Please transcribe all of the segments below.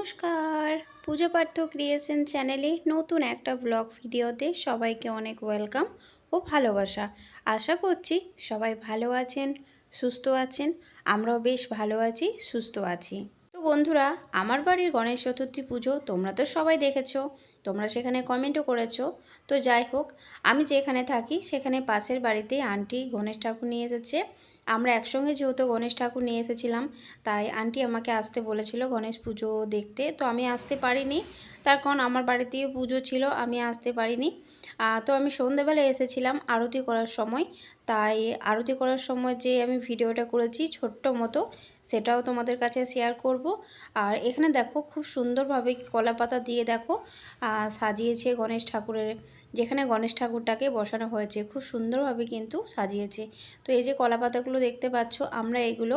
নমস্কার। পুজো পার্থ ক্রিয়েশন চ্যানেলে নতুন একটা ব্লগ ভিডিওতে সবাইকে অনেক ওয়েলকাম ও ভালোবাসা। আশা করছি সবাই ভালো আছেন, সুস্থ আছেন, আমরাও বেশ ভালো আছি, সুস্থ আছি। তো বন্ধুরা, আমার বাড়ির গণেশ চতুর্থী পুজো তোমরা তো সবাই দেখেছ। তোমরা সেখানে কমেন্টও করেছ। তো যাই হোক, আমি যেখানে থাকি সেখানে পাশের বাড়িতে আন্টি গণেশ ঠাকুর নিয়ে এসেছে। আমরা একসঙ্গে যেহেতু গণেশ ঠাকুর নিয়ে এসেছিলাম, তাই আন্টি আমাকে আসতে বলেছিল গণেশ পুজো দেখতে। তো আমি আসতে পারিনি, তার কারণ আমার বাড়িতেও পুজো ছিল, আমি আসতে পারিনি। তো আমি সন্ধেবেলা এসেছিলাম আরতি করার সময়। তাই আরতি করার সময় যে আমি ভিডিওটা করেছি ছোট্ট মতো, সেটাও তোমাদের কাছে শেয়ার করব। আর এখানে দেখো, খুব সুন্দরভাবে কলা পাতা দিয়ে দেখো। সাজিয়েছে গণেশ ঠাকুরের, যেখানে গণেশ ঠাকুরটাকে বসানো হয়েছে। খুব সুন্দরভাবে কিন্তু সাজিয়েছে। তো এই যে কলা পাতাগুলো দেখতে পাচ্ছ, আমরা এগুলো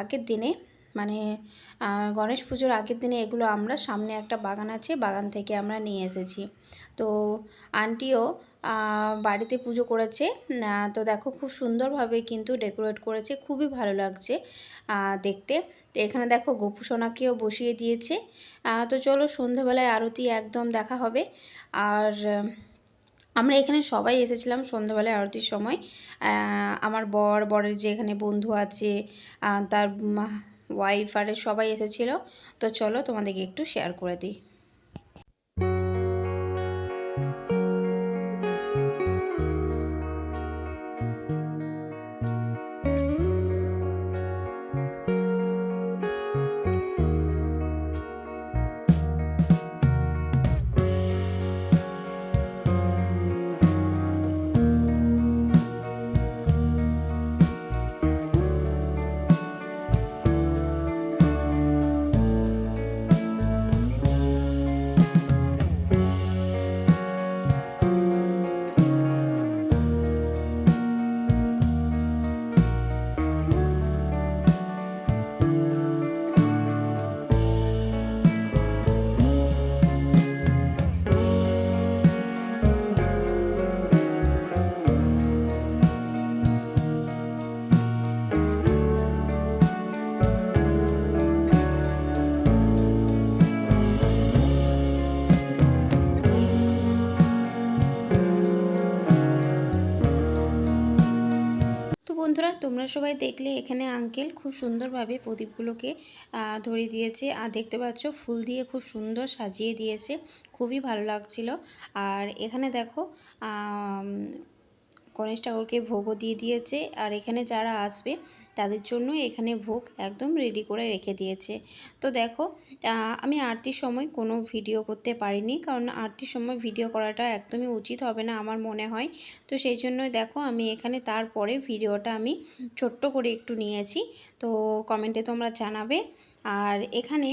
আগের দিনে মানে গণেশ পুজোর আগের দিনে এগুলো আমরা সামনে একটা বাগান আছে, বাগান থেকে আমরা নিয়ে এসেছি। তো আন্টিও বাড়িতে পুজো করেছে। তো দেখো খুব সুন্দরভাবে কিন্তু ডেকোরেট করেছে, খুবই ভালো লাগছে দেখতে। তো এখানে দেখো গোপু সোনাকেও বসিয়ে দিয়েছে। তো চলো সন্ধ্যাবেলায় আরতি একদম দেখা হবে। আর আমরা এখানে সবাই এসেছিলাম সন্ধ্যাবেলায় আরতির সময়। আমার বর, বরের যে এখানে বন্ধু আছে তার ওয়াইফ আর সবাই এসেছিল। তো চলো তোমাদেরকে একটু শেয়ার করে দিই। বন্ধুরা, তোমরা সবাই দেখলে এখানে আঙ্কেল খুব সুন্দরভাবে প্রদীপগুলোকে ধরে দিয়েছে। আর দেখতে পাচ্ছ, ফুল দিয়ে খুব সুন্দর সাজিয়ে দিয়েছে। খুবই ভালো লাগছিল। আর এখানে দেখো গণেশ ঠাকুরকে ভোগও দিয়ে দিয়েছে আর এখানে যারা আসবে তাদের জন্য এখানে ভোগ একদম রেডি করে রেখে দিয়েছে। তো দেখো আমি আরতির সময় কোনো ভিডিও করতে পারিনি কারণ আরতির সময় ভিডিও করাটা একদমই উচিত হবে না আমার মনে হয়। তো সেই জন্যই দেখো, আমি এখানে তারপরে ভিডিওটা আমি ছোট্ট করে একটু নিয়েছি। তো কমেন্টে তোমরা জানাবে। আর এখানে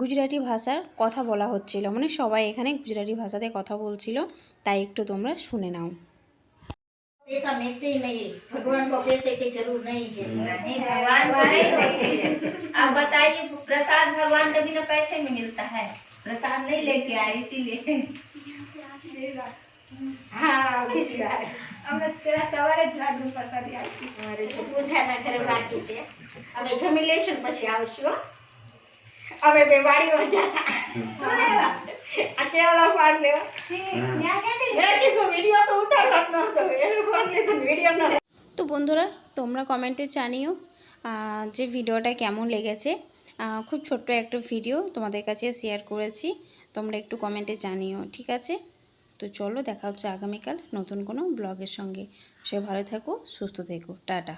গুজরাটি ভাষার কথা বলা হচ্ছিল। মানে সবাই এখানে গুজরাটি ভাষাতে কথা বলছিল, তাই একটু তোমরা শুনে নাও। पैसा मिलते ही नहीं भगवान को पैसे की जरूर नहीं है नहीं भगवान को नहीं आप बताइए प्रसाद भगवान कभी ना पैसे में मिलता है प्रसाद नहीं लेके आए इसीलिए हाँ भिजवा है અમે તેરા સવારે જ લાડુ પ્રસાદી આપી મારે જો પૂજા ના ઘરે બાકી છે અમે જમી લઈશું પછી આવશું હો. અમે બે વાડીમાં જતા શું લેવા આ કેવડા પાડ લેવા ત્યાં ક્યાંથી મેં કીધું વિડીયો તો ઉતારવા જ નહોતો એને ફોન લીધું વિડીયો ન তো বন্ধুরা তোমরা কমেন্টে জানিও যে ভিডিওটা কেমন লেগেছে খুব ছোট্ট একটা ভিডিও তোমাদের কাছে শেয়ার করেছি তোমরা একটু কমেন্টে জানিও ঠিক আছে তো চলো দেখা হচ্ছে আগামীকাল নতুন কোনো ব্লগের সঙ্গে সে ভালো থাকো সুস্থ থেকো টাটা